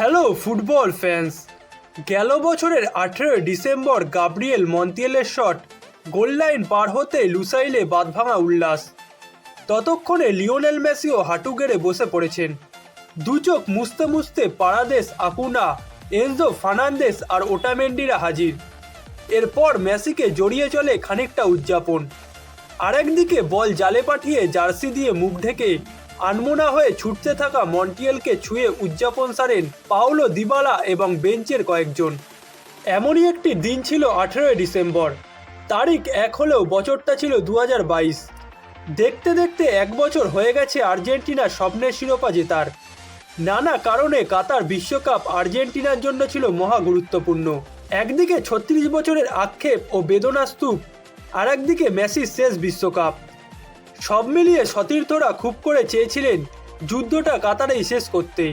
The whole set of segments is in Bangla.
Hello football fans. গেল বছরের আঠেরোই ডিসেম্বর গাব্রিয়েল মন্তিয়ালের শট, গোল লাইন পার হতে লুসাইলে বাঁধভাঙা উল্লাস। ততক্ষণে লিওনেল মেসিও হাঁটু গেড়ে বসে পড়েছেন। দু চোখ মুছতে মুছতে পারাদেশ আকুনা, এনজো ফার্নান্দেস আর ওটামেন্ডিরা হাজির। এরপর মেসিকে জড়িয়ে চলে খানিকটা উদযাপন। আরেকদিকে বল জালে পাঠিয়ে জার্সি দিয়ে মুখ ঢেকে আনমোনা হয়ে ছুটতে থাকা মন্টিয়েলকে ছুঁয়ে উদযাপন সারেন পাওলো দিবালা এবং বেঞ্চের কয়েকজন। এমনই একটি দিন ছিল আঠেরোই ডিসেম্বর। তারিখ এক হলেও বছরটা ছিল দু হাজার বাইশ। দেখতে দেখতে এক বছর হয়ে গেছে আর্জেন্টিনার স্বপ্নের শিরোপা জেতার। নানা কারণে কাতার বিশ্বকাপ আর্জেন্টিনার জন্য ছিল মহা গুরুত্বপূর্ণ। একদিকে ছত্রিশ বছরের আক্ষেপ ও বেদনা স্তূপ আর একদিকে মেসির শেষ বিশ্বকাপ। সব মিলিয়ে সতীর্থরা খুব করে চেয়েছিলেন যুদ্ধটা কাতারেই শেষ করতে।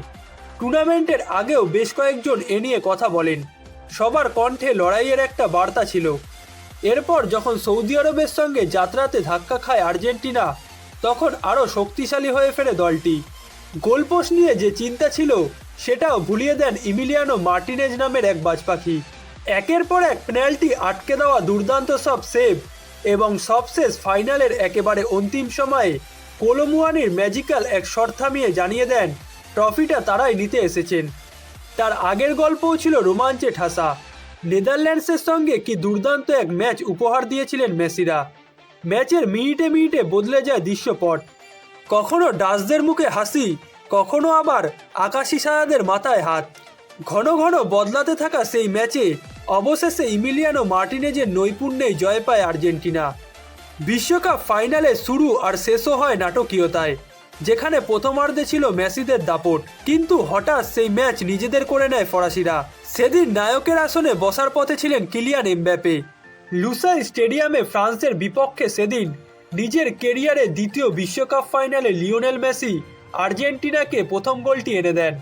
টুর্নামেন্টের আগেও বেশ কয়েকজন এ নিয়ে কথা বলেন। সবার কণ্ঠে লড়াইয়ের একটা বার্তা ছিল। এরপর যখন সৌদি আরবের সঙ্গে যাত্রাতে ধাক্কা খায় আর্জেন্টিনা, তখন আরও শক্তিশালী হয়ে ফেরে দলটি। গোলপোস্ট নিয়ে যে চিন্তা ছিল, সেটাও ভুলিয়ে দেন ইমিলিয়ানো মার্টিনেজ নামের এক বাজপাখি। একের পর এক পেনাল্টি আটকে দেওয়া দুর্দান্ত সব সেভ সবশেষ ফাইনালের একেবারে অন্তিম সময়ে কোলোমুয়ানির ম্যাজিক্যাল এক শট থামিয়ে জানিয়ে দেন, ট্রফিটা তারাই নিতে এসেছেন। তার আগের গল্পও ছিল রোমাঞ্চে ঠাসা। নেদারল্যান্ডসের সঙ্গে কি দুর্দান্ত এক ম্যাচ উপহার দিয়েছিলেন মেসিরা। ম্যাচের মিনিটে মিনিটে বদলে যায় দৃশ্যপট। কখনো ডাচদের মুখে হাসি, কখনো আবার আকাশি সায়াদের মাথায় হাত। ঘন ঘন বদলাতে থাকা সেই ম্যাচে অবশেষে ইমিলিয়ানো মার্টিনেজের নৈপুণ্যেই জয় পায় আর্জেন্টিনা। বিশ্বকাপ ফাইনালে শুরু আর শেষও হয় নাটকীয়তায়, যেখানে প্রথমার্ধে ছিল মেসিদের দাপট, কিন্তু হঠাৎ সেই ম্যাচ নিজেদের করে নেয় ফরাসিরা। সেদিন নায়কের আসনে বসার পথে ছিলেন কিলিয়ান এমব্যাপে লুসাই স্টেডিয়ামে ফ্রান্সের বিপক্ষে সেদিন নিজের কেরিয়ারে দ্বিতীয় বিশ্বকাপ ফাইনালে লিওনেল মেসি আর্জেন্টিনাকে প্রথম গোলটি এনে দেন।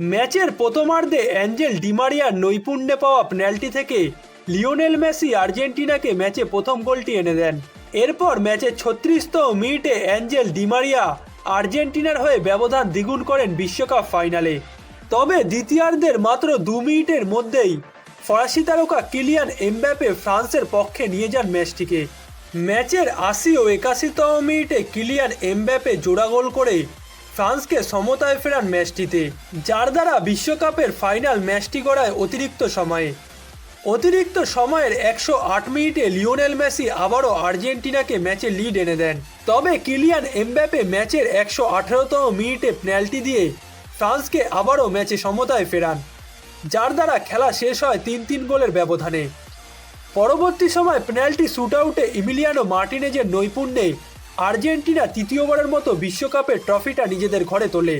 ম্যাচের প্রথমার্ধে অ্যাঞ্জেল ডিমারিয়ার নৈপুণ্যে পাওয়া পেনাল্টি থেকে লিওনেল মেসি আর্জেন্টিনাকে ম্যাচে প্রথম গোলটি এনে দেন। এরপর ম্যাচের ছত্রিশতম মিনিটে অ্যাঞ্জেল ডিমারিয়া আর্জেন্টিনার হয়ে ব্যবধান দ্বিগুণ করেন বিশ্বকাপ ফাইনালে। তবে দ্বিতীয়ার্ধের মাত্র দু মিনিটের মধ্যেই ফরাসি তারকা কিলিয়ান এমব্যাপে ফ্রান্সের পক্ষে নিয়ে যান ম্যাচটিকে। ম্যাচের আশি ও একাশিতম মিনিটে কিলিয়ান এমব্যাপে জোড়া গোল করে ফ্রান্সকে সমতায় ফেরান ম্যাচটিতে, যার দ্বারা বিশ্বকাপের ফাইনাল ম্যাচটি গড়ায় অতিরিক্ত সময়ে। অতিরিক্ত সময়ের একশো আট মিনিটে লিওনেল মেসি আবারও আর্জেন্টিনাকে ম্যাচে লিড এনে দেন। তবে কিলিয়ান এমব্যাপে ম্যাচের একশো আঠারোতম মিনিটে পেনাল্টি দিয়ে ফ্রান্সকে আবারও ম্যাচে সমতায় ফেরান, যার দ্বারা খেলা শেষ হয় তিন তিন গোলের ব্যবধানে। পরবর্তী সময় পেনাল্টি শুট আউটে ইমিলিয়ানো মার্টিনেজের নৈপুণ্যে আর্জেন্টিনা তৃতীয়বারের মতো বিশ্বকাপের ট্রফিটা নিজেদের ঘরে তোলে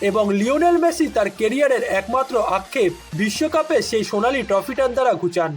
এবং লিওনেল মেসি তার কেরিয়ারের একমাত্র আক্ষেপ বিশ্বকাপে সেই সোনালি ট্রফিটার দ্বারা ঘুচান।